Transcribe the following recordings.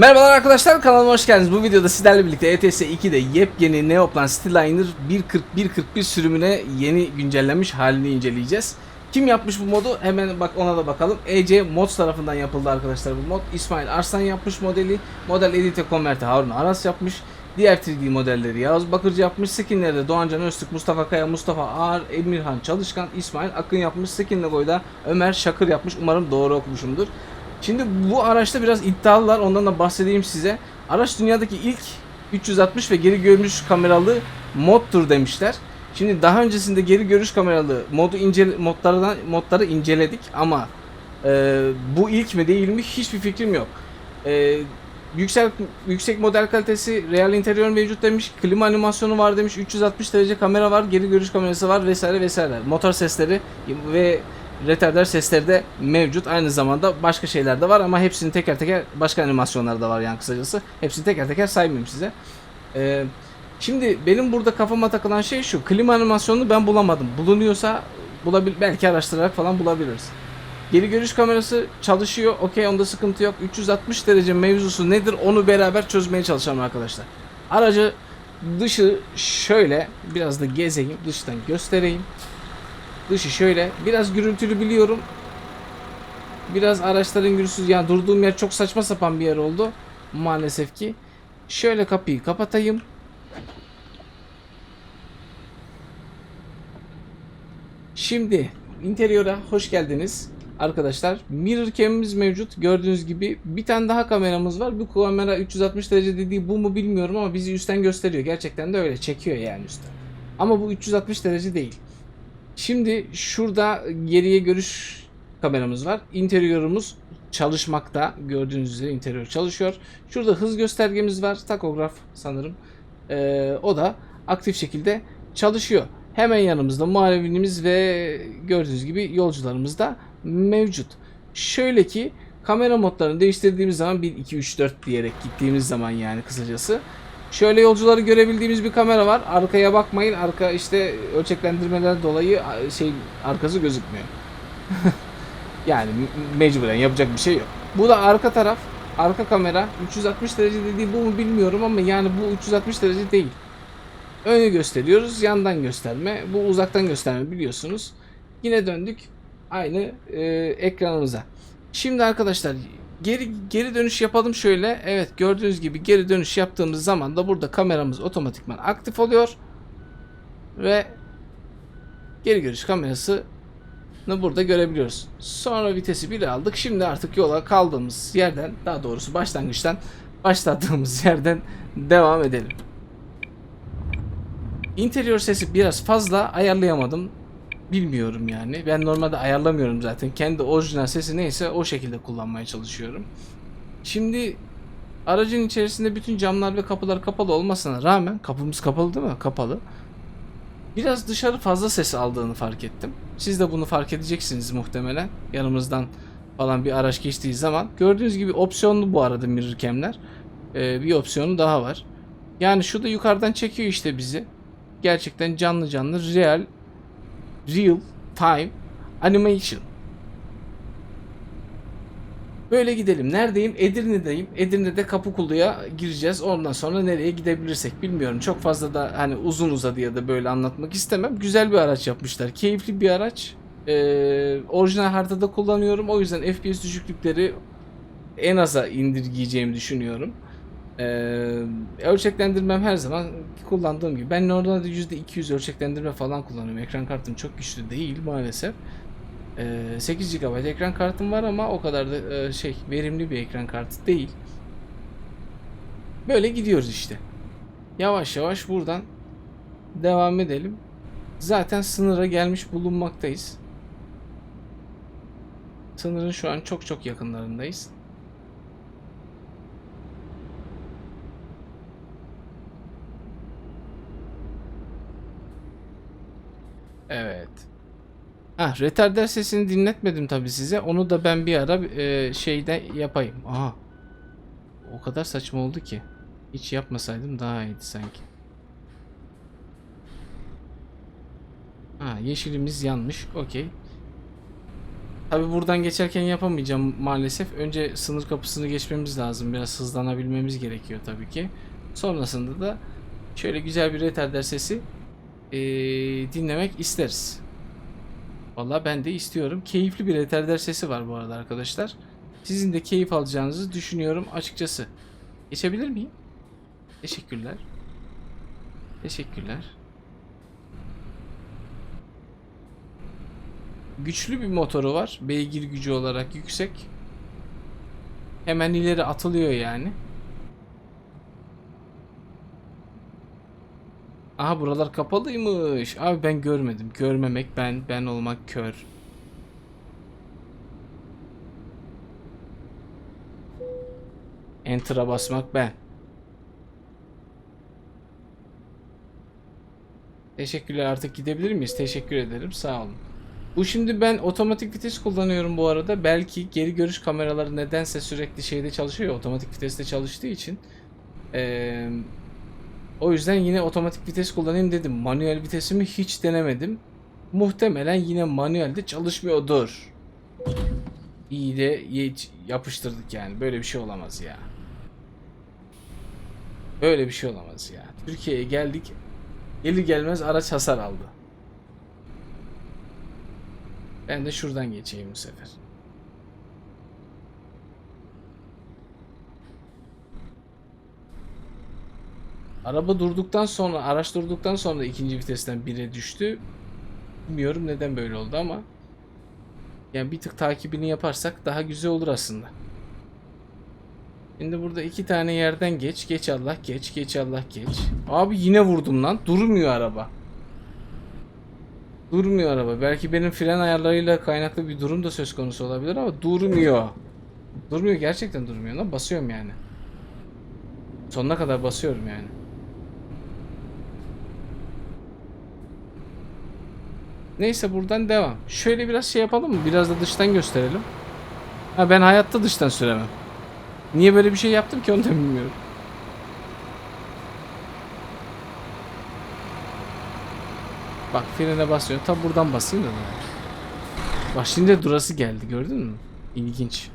Merhabalar arkadaşlar kanalıma hoş geldiniz. Bu videoda sizlerle birlikte ETS 2'de yepyeni Neoplan Styliner 1.40-1.41 sürümüne yeni güncellenmiş halini inceleyeceğiz. Kim yapmış bu modu? Hemen bak ona da bakalım. EC Mods tarafından yapıldı arkadaşlar bu mod. İsmail Arslan yapmış modeli. Model Edit'e Convert'e Harun Aras yapmış. Diğer 3D modelleri Yağız Bakırcı yapmış. Skinleri de Doğancan Öztürk, Mustafa Kaya, Mustafa Ağar, Emirhan Çalışkan, İsmail Akın yapmış. Skin logoyu da Ömer Şakır yapmış. Umarım doğru okumuşumdur. Şimdi bu araçta biraz iddialılar. Ondan da bahsedeyim size. Araç dünyadaki ilk 360 ve geri görünüş kameralı moddur demişler. Şimdi daha öncesinde geri görüş kameralı modu incele modlardan modları inceledik ama e, bu ilk mi değil mi hiçbir fikrim yok. E, yüksek yüksek model kalitesi, real interior mevcut demiş, klima animasyonu var demiş, 360 derece kamera var, geri görüş kamerası var vesaire vesaire. Motor sesleri ve retarder sesleri de mevcut. Aynı zamanda başka şeyler de var ama hepsini teker teker başka animasyonlar da var yani kısacası. Hepsini teker teker saymayayım size. Ee, şimdi benim burada kafama takılan şey şu. Klima animasyonunu ben bulamadım. Bulunuyorsa bulabil belki araştırarak falan bulabiliriz. Geri görüş kamerası çalışıyor. Okey onda sıkıntı yok. 360 derece mevzusu nedir onu beraber çözmeye çalışalım arkadaşlar. Aracı dışı şöyle biraz da gezeyim. Dıştan göstereyim. Dışı şöyle. Biraz gürültülü biliyorum. Biraz araçların gürültüsü. Yani durduğum yer çok saçma sapan bir yer oldu. Maalesef ki. Şöyle kapıyı kapatayım. Şimdi interiora hoş geldiniz arkadaşlar. Mirror cam'imiz mevcut. Gördüğünüz gibi bir tane daha kameramız var. Bu kamera 360 derece dediği bu mu bilmiyorum ama bizi üstten gösteriyor. Gerçekten de öyle çekiyor yani üstten. Ama bu 360 derece değil. Şimdi şurada geriye görüş kameramız var. İnteriörümüz çalışmakta. Gördüğünüz üzere interiör çalışıyor. Şurada hız göstergemiz var. Takograf sanırım. Ee, o da aktif şekilde çalışıyor. Hemen yanımızda muavinimiz ve gördüğünüz gibi yolcularımız da mevcut. Şöyle ki kamera modlarını değiştirdiğimiz zaman 1, 2, 3, 4 diyerek gittiğimiz zaman yani kısacası Şöyle yolcuları görebildiğimiz bir kamera var. Arkaya bakmayın. Arka işte ölçeklendirmeler dolayı şey arkası gözükmüyor. yani me- mecburen yapacak bir şey yok. Bu da arka taraf. Arka kamera 360 derece dediği bu mu bilmiyorum ama yani bu 360 derece değil. Önü gösteriyoruz, yandan gösterme, bu uzaktan gösterme biliyorsunuz. Yine döndük aynı e, ekranımıza. Şimdi arkadaşlar geri geri dönüş yapalım şöyle. Evet gördüğünüz gibi geri dönüş yaptığımız zaman da burada kameramız otomatikman aktif oluyor. Ve geri görüş kamerası burada görebiliyoruz. Sonra vitesi 1'e aldık. Şimdi artık yola kaldığımız yerden daha doğrusu başlangıçtan başladığımız yerden devam edelim. İnterior sesi biraz fazla ayarlayamadım. Bilmiyorum yani. Ben normalde ayarlamıyorum zaten. Kendi orijinal sesi neyse o şekilde kullanmaya çalışıyorum. Şimdi aracın içerisinde bütün camlar ve kapılar kapalı olmasına rağmen kapımız kapalı değil mi? Kapalı. Biraz dışarı fazla ses aldığını fark ettim. Siz de bunu fark edeceksiniz muhtemelen. Yanımızdan falan bir araç geçtiği zaman. Gördüğünüz gibi opsiyonlu bu arada mirror cam'ler. Ee, bir opsiyonu daha var. Yani şu da yukarıdan çekiyor işte bizi. Gerçekten canlı canlı real real time animation. Böyle gidelim. Neredeyim? Edirne'deyim. Edirne'de Kapıkulu'ya gireceğiz. Ondan sonra nereye gidebilirsek bilmiyorum. Çok fazla da hani uzun uzadı ya da böyle anlatmak istemem. Güzel bir araç yapmışlar. Keyifli bir araç. Ee, orijinal haritada kullanıyorum. O yüzden FPS düşüklükleri en aza indirgeyeceğimi düşünüyorum. Ee, ölçeklendirmem her zaman kullandığım gibi. Ben normalde %200 ölçeklendirme falan kullanıyorum. Ekran kartım çok güçlü değil maalesef. Ee, 8 GB ekran kartım var ama o kadar da e, şey verimli bir ekran kartı değil. Böyle gidiyoruz işte. Yavaş yavaş buradan devam edelim. Zaten sınıra gelmiş bulunmaktayız. Sınırın şu an çok çok yakınlarındayız. Evet. Ah, retarder sesini dinletmedim tabii size. Onu da ben bir ara e, şeyde yapayım. Aha. O kadar saçma oldu ki. Hiç yapmasaydım daha iyiydi sanki. Ha, yeşilimiz yanmış. Okey. Tabi buradan geçerken yapamayacağım maalesef. Önce sınır kapısını geçmemiz lazım. Biraz hızlanabilmemiz gerekiyor tabii ki. Sonrasında da şöyle güzel bir retarder sesi eee, dinlemek isteriz. Vallahi ben de istiyorum. Keyifli bir retarder sesi var bu arada arkadaşlar. Sizin de keyif alacağınızı düşünüyorum açıkçası. Geçebilir miyim? Teşekkürler. Teşekkürler. Güçlü bir motoru var. Beygir gücü olarak yüksek. Hemen ileri atılıyor yani. Aha buralar kapalıymış. Abi ben görmedim. Görmemek ben, ben olmak kör. Enter'a basmak ben. Teşekkürler artık gidebilir miyiz? Teşekkür ederim sağ olun. Bu şimdi ben otomatik vites kullanıyorum bu arada. Belki geri görüş kameraları nedense sürekli şeyde çalışıyor. Otomatik viteste çalıştığı için. Eee, o yüzden yine otomatik vites kullanayım dedim. Manuel vitesimi hiç denemedim. Muhtemelen yine manuelde çalışmıyordur. İyi de yapıştırdık yani. Böyle bir şey olamaz ya. Böyle bir şey olamaz ya. Türkiye'ye geldik. Gelir gelmez araç hasar aldı. Ben de şuradan geçeyim bu sefer. Araba durduktan sonra, araç durduktan sonra ikinci vitesten 1'e düştü. Bilmiyorum neden böyle oldu ama yani bir tık takibini yaparsak daha güzel olur aslında. Şimdi burada iki tane yerden geç, geç Allah geç, geç Allah geç. Abi yine vurdum lan. Durmuyor araba. Durmuyor araba. Belki benim fren ayarlarıyla kaynaklı bir durum da söz konusu olabilir ama durmuyor. Durmuyor gerçekten durmuyor lan. Basıyorum yani. Sonuna kadar basıyorum yani. Neyse buradan devam. Şöyle biraz şey yapalım mı? Biraz da dıştan gösterelim. Ha ben hayatta dıştan süremem. Niye böyle bir şey yaptım ki onu da bilmiyorum. Bak frene basıyor. Tam buradan basayım da. Bak şimdi durası geldi gördün mü? İlginç.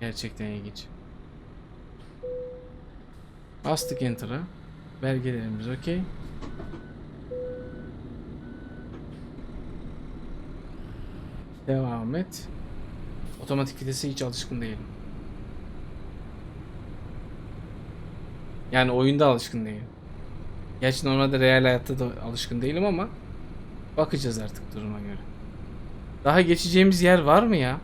Gerçekten ilginç. Bastık enter'a. Belgelerimiz okey. Devam et. Otomatik vitese hiç alışkın değilim. Yani oyunda alışkın değilim. Gerçi normalde real hayatta da alışkın değilim ama bakacağız artık duruma göre. Daha geçeceğimiz yer var mı ya?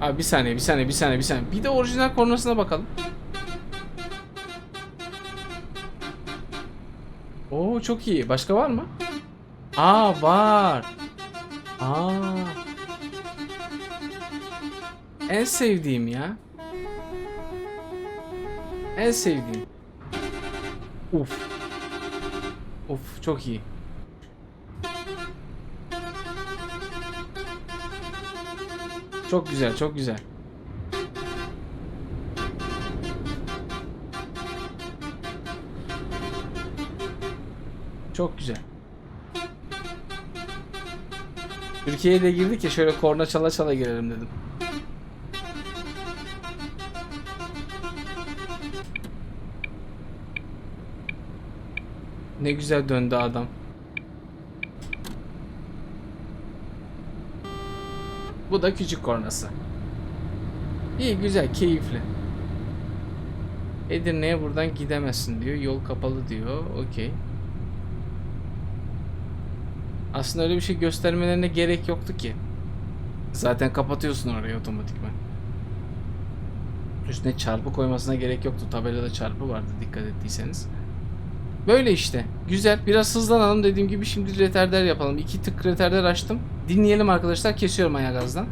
Abi bir saniye, bir saniye, bir saniye, bir saniye. Bir de orijinal kornasına bakalım. Oo çok iyi. Başka var mı? Aa var. Aa. En sevdiğim ya. En sevdiğim. Uf. Uf çok iyi. Çok güzel, çok güzel. Çok güzel. Türkiye'ye de girdik ya şöyle korna çala çala girelim dedim. Ne güzel döndü adam. Bu da küçük kornası. İyi güzel keyifli. Edirne'ye buradan gidemezsin diyor. Yol kapalı diyor. Okey. Aslında öyle bir şey göstermelerine gerek yoktu ki. Zaten kapatıyorsun orayı otomatikman. Üstüne çarpı koymasına gerek yoktu. Tabelada çarpı vardı dikkat ettiyseniz. Böyle işte. Güzel. Biraz hızlanalım dediğim gibi şimdi retarder yapalım. İki tık retarder açtım. Dinleyelim arkadaşlar. Kesiyorum ayağı gazdan.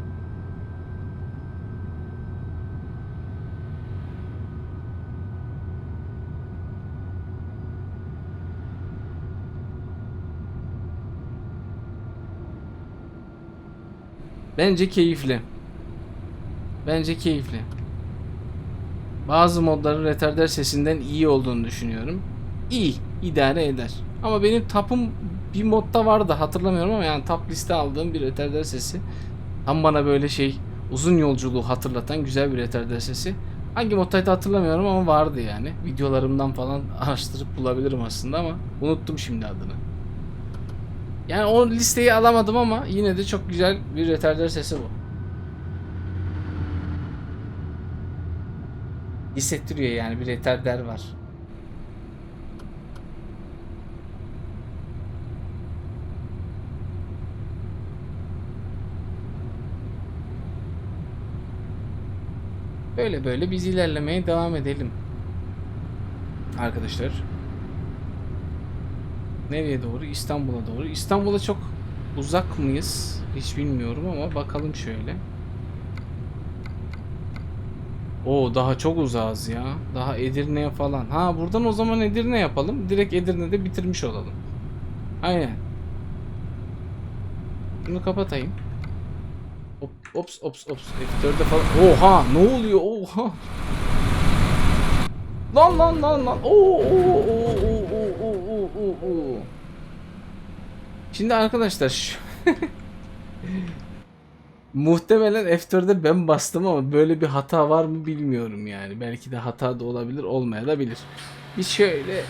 Bence keyifli. Bence keyifli. Bazı modların retarder sesinden iyi olduğunu düşünüyorum. İyi, idare eder. Ama benim tapım bir modda vardı hatırlamıyorum ama yani top liste aldığım bir retarder sesi. Tam bana böyle şey uzun yolculuğu hatırlatan güzel bir retarder sesi. Hangi moddaydı hatırlamıyorum ama vardı yani. Videolarımdan falan araştırıp bulabilirim aslında ama unuttum şimdi adını. Yani o listeyi alamadım ama yine de çok güzel bir retarder sesi bu. Hissettiriyor yani bir retarder var. Böyle böyle biz ilerlemeye devam edelim. Arkadaşlar. Nereye doğru? İstanbul'a doğru. İstanbul'a çok uzak mıyız? Hiç bilmiyorum ama bakalım şöyle. Oo daha çok uzağız ya. Daha Edirne'ye falan. Ha buradan o zaman Edirne yapalım. Direkt Edirne'de bitirmiş olalım. Aynen. Bunu kapatayım. Ops ops ops. F4'de falan. Oha ne oluyor? Oha. Lan lan lan lan. Oo oo oo oo. Şimdi arkadaşlar şu Muhtemelen F4'de ben bastım ama böyle bir hata var mı bilmiyorum yani. Belki de hata da olabilir, olmayabilir. Bir şöyle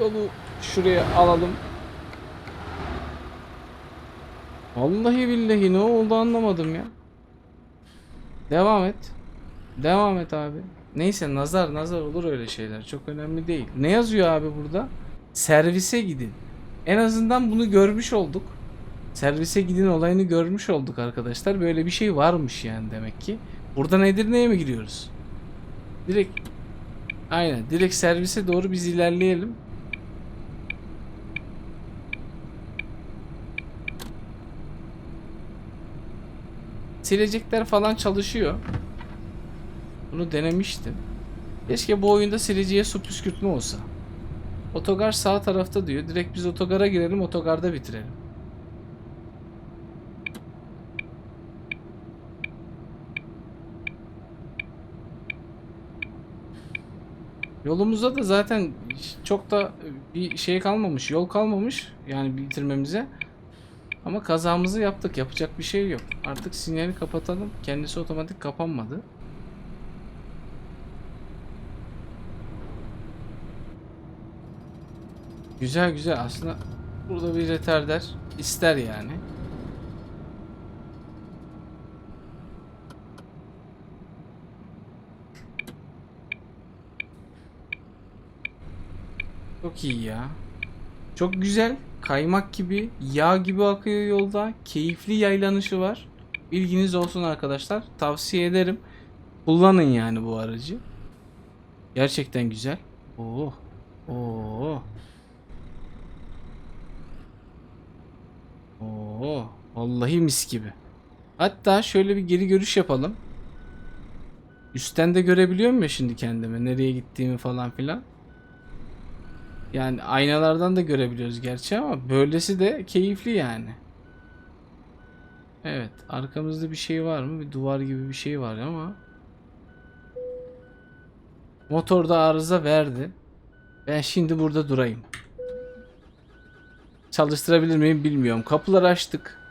yolu şuraya alalım. Vallahi billahi ne oldu anlamadım ya. Devam et. Devam et abi. Neyse nazar nazar olur öyle şeyler. Çok önemli değil. Ne yazıyor abi burada? Servise gidin. En azından bunu görmüş olduk. Servise gidin olayını görmüş olduk arkadaşlar. Böyle bir şey varmış yani demek ki. Buradan Edirne'ye mi giriyoruz? Direkt Aynen. Direkt servise doğru biz ilerleyelim. Silecekler falan çalışıyor. Bunu denemiştim. Keşke bu oyunda sileceğe su püskürtme olsa. Otogar sağ tarafta diyor. Direkt biz otogara girelim, otogarda bitirelim. Yolumuzda da zaten çok da bir şey kalmamış, yol kalmamış yani bitirmemize. Ama kazamızı yaptık, yapacak bir şey yok. Artık sinyali kapatalım. Kendisi otomatik kapanmadı. Güzel güzel aslında burada bir retarder ister yani. Çok iyi ya. Çok güzel. Kaymak gibi, yağ gibi akıyor yolda. Keyifli yaylanışı var. Bilginiz olsun arkadaşlar. Tavsiye ederim. Kullanın yani bu aracı. Gerçekten güzel. Oo. Oo. Oo. Vallahi mis gibi. Hatta şöyle bir geri görüş yapalım. Üstten de görebiliyorum ya şimdi kendimi. Nereye gittiğimi falan filan. Yani aynalardan da görebiliyoruz gerçi ama böylesi de keyifli yani. Evet, arkamızda bir şey var mı? Bir duvar gibi bir şey var ama. Motorda arıza verdi. Ben şimdi burada durayım. Çalıştırabilir miyim bilmiyorum. Kapıları açtık.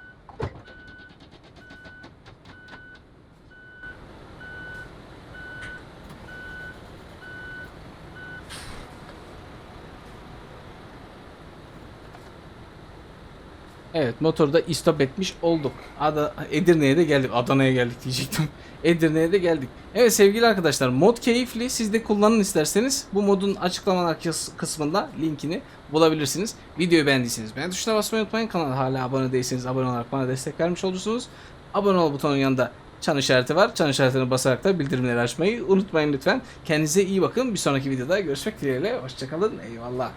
Evet motoru da istop etmiş olduk. Ada Edirne'ye de geldik. Adana'ya geldik diyecektim. Edirne'ye de geldik. Evet sevgili arkadaşlar mod keyifli. Siz de kullanın isterseniz. Bu modun açıklamalar kıs- kısmında linkini bulabilirsiniz. Videoyu beğendiyseniz beğen tuşuna basmayı unutmayın. Kanala hala abone değilseniz abone olarak bana destek vermiş olursunuz. Abone ol butonun yanında çan işareti var. Çan işaretine basarak da bildirimleri açmayı unutmayın lütfen. Kendinize iyi bakın. Bir sonraki videoda görüşmek dileğiyle. Hoşçakalın. Eyvallah.